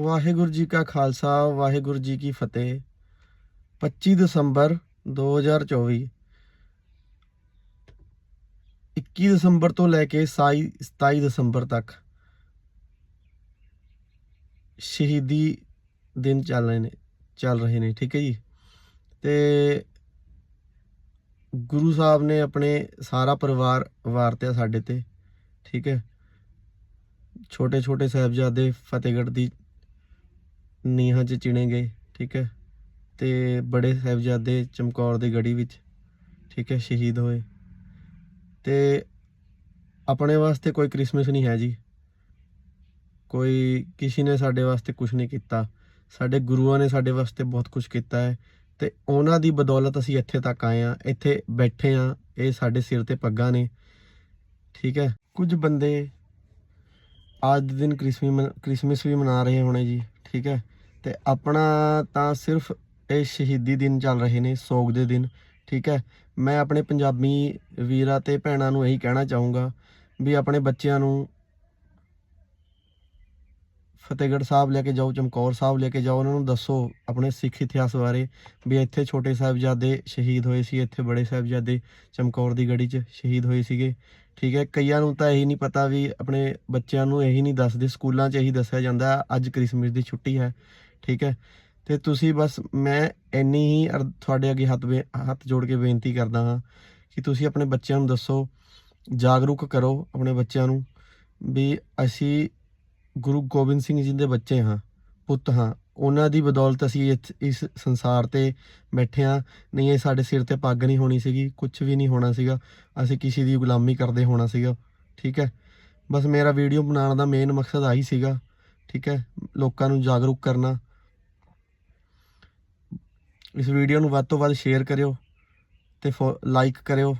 ਵਾਹਿਗੁਰੂ ਜੀ ਕਾ ਖਾਲਸਾ, ਵਾਹਿਗੁਰੂ ਜੀ ਕੀ ਫਤਿਹ। 25 ਦਸੰਬਰ 2024 21 ਦਸੰਬਰ ਤੋਂ ਲੈ ਕੇ 27 27 ਦਸੰਬਰ ਤੱਕ ਸ਼ਹੀਦੀ ਦਿਨ ਚੱਲ ਰਹੇ ਨੇ, ਚੱਲ ਰਹੇ ਨੇ, ਠੀਕ ਹੈ ਜੀ। ਤੇ ਗੁਰੂ ਸਾਹਿਬ ਨੇ ਆਪਣੇ ਸਾਰਾ ਪਰਿਵਾਰ ਵਾਰਤਿਆ ਸਾਡੇ ਤੇ, ਠੀਕ ਹੈ। ਛੋਟੇ ਛੋਟੇ ਸਾਹਿਬਜ਼ਾਦੇ ਫਤਿਹਗੜ੍ਹ ਦੀ ਨੀਹਾਂ 'ਚ ਚਿਣੇ ਗਏ, ਠੀਕ ਹੈ? ਤੇ ਬੜੇ ਸਾਹਿਬਜ਼ਾਦੇ ਚਮਕੌਰ ਦੀ ਗੜੀ ਵਿੱਚ, ਠੀਕ ਹੈ, ਸ਼ਹੀਦ ਹੋਏ। ਤੇ ਆਪਣੇ ਵਾਸਤੇ ਕੋਈ ਕ੍ਰਿਸਮਸ ਨਹੀਂ ਹੈ ਜੀ। ਕੋਈ ਕਿਸੇ ਨੇ ਸਾਡੇ ਵਾਸਤੇ ਕੁਝ ਨਹੀਂ ਕੀਤਾ। ਸਾਡੇ ਗੁਰੂਆਂ ਨੇ ਸਾਡੇ ਵਾਸਤੇ ਬਹੁਤ ਕੁਝ ਕੀਤਾ ਹੈ। ਤੇ ਉਹਨਾਂ ਦੀ ਬਦੌਲਤ ਅਸੀਂ ਇੱਥੇ ਤੱਕ ਆਏ ਆ ਇੱਥੇ ਬੈਠੇ ਆ ਇਹ ਸਾਡੇ ਸਿਰ ਤੇ ਪੱਗਾਂ ਨੇ, ਠੀਕ ਹੈ? ਕੁਝ ਬੰਦੇ ਅੱਜ ਦੇ ਦਿਨ ਕ੍ਰਿਸਮਸ ਕ੍ਰਿਸਮਸ ਵੀ ਮਨਾ ਰਹੇ ਹੋਣੇ ਜੀ, ਠੀਕ ਹੈ। ਤੇ ਆਪਣਾ ਤਾਂ ਸਿਰਫ ਇਹ ਸ਼ਹੀਦੀ ਦਿਨ ਚੱਲ ਰਹੇ ਨੇ, ਸੋਗ ਦੇ ਦਿਨ, ਠੀਕ ਹੈ। ਮੈਂ ਆਪਣੇ ਪੰਜਾਬੀ ਵੀਰਾਂ ਤੇ ਭੈਣਾਂ ਨੂੰ ਇਹੀ ਕਹਿਣਾ ਚਾਹੂੰਗਾ ਵੀ ਆਪਣੇ ਬੱਚਿਆਂ ਨੂੰ ਫਤਿਹਗੜ੍ਹ ਸਾਹਿਬ ਲੈ ਕੇ ਜਾਓ, ਚਮਕੌਰ ਸਾਹਿਬ ਲੈ ਕੇ ਜਾਓ, ਉਹਨਾਂ ਨੂੰ ਦੱਸੋ ਆਪਣੇ ਸਿੱਖ ਇਤਿਹਾਸ ਬਾਰੇ ਵੀ ਇੱਥੇ ਛੋਟੇ ਸਾਹਿਬਜ਼ਾਦੇ ਸ਼ਹੀਦ ਹੋਏ ਸੀ, ਇੱਥੇ ਬੜੇ ਸਾਹਿਬਜ਼ਾਦੇ ਚਮਕੌਰ ਦੀ ਗੜੀ 'ਚ ਸ਼ਹੀਦ ਹੋਏ ਸੀਗੇ। ਠੀਕ ਹੈ, ਕਈਆਂ ਨੂੰ ਤਾਂ ਇਹੀ ਨਹੀਂ ਪਤਾ ਵੀ ਆਪਣੇ ਬੱਚਿਆਂ ਨੂੰ ਇਹੀ ਨਹੀਂ ਦੱਸਦੇ, ਸਕੂਲਾਂ 'ਚ ਇਹੀ ਦੱਸਿਆ ਜਾਂਦਾ, ਅੱਜ ਕ੍ਰਿਸਮਸ ਦੀ ਛੁੱਟੀ ਹੈ। ਠੀਕ ਹੈ, ਤੇ ਤੁਸੀਂ ਬਸ ਮੈਂ ਇੰਨੀ ਹੀ ਅਰ- ਤੁਹਾਡੇ ਅੱਗੇ ਹੱਥ ਬੇ- ਹੱਥ ਜੋੜ ਕੇ ਬੇਨਤੀ ਕਰਦਾ ਹਾਂ ਕਿ ਤੁਸੀਂ ਆਪਣੇ ਬੱਚਿਆਂ ਨੂੰ ਦੱਸੋ, ਜਾਗਰੂਕ ਕਰੋ ਆਪਣੇ ਬੱਚਿਆਂ ਨੂੰ ਵੀ ਅਸੀਂ ਗੁਰੂ ਗੋਬਿੰਦ ਸਿੰਘ ਜੀ ਦੇ ਬੱਚੇ ਹਾਂ, ਪੁੱਤ ਹਾਂ। ਉਹਨਾਂ ਦੀ ਬਦੌਲਤ ਅਸੀਂ ਇੱਥ- ਇਸ ਸੰਸਾਰ ਤੇ ਬੈਠੇ ਹਾਂ। ਨਹੀਂ, ਇਹ ਸਾਡੇ ਸਿਰ ਤੇ ਪੱਗ ਨਹੀਂ ਹੋਣੀ ਸੀਗੀ ਕੁਝ ਵੀ ਨਹੀਂ ਹੋਣਾ ਸੀਗਾ। ਅਸੀਂ ਕਿਸੇ ਦੀ ਗੁਲਾਮੀ ਕਰਦੇ ਹੋਣਾ ਸੀਗਾ, ਠੀਕ ਹੈ। ਬਸ ਮੇਰਾ ਵੀਡੀਓ ਬਣਾਉਣ ਦਾ ਮੇਨ ਮਕਸਦ ਆਹੀ ਸੀਗਾ, ਠੀਕ ਹੈ। ਲੋਕਾਂ ਨੂੰ ਜਾਗਰੂਕ ਕਰਨਾ। ਇਸ ਵੀਡੀਓ ਨੂੰ ਵੱਧ ਤੋਂ ਵੱਧ ਸ਼ੇਅਰ ਕਰਿਓ ਤੇ ਲਾਈਕ ਕਰਿਓ।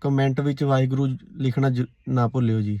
ਕਮੈਂਟ ਵਿੱਚ ਵਾਹਿਗੁਰੂ ਲਿਖਣਾ ਜ- ਨਾ ਭੁੱਲਿਓ ਜੀ।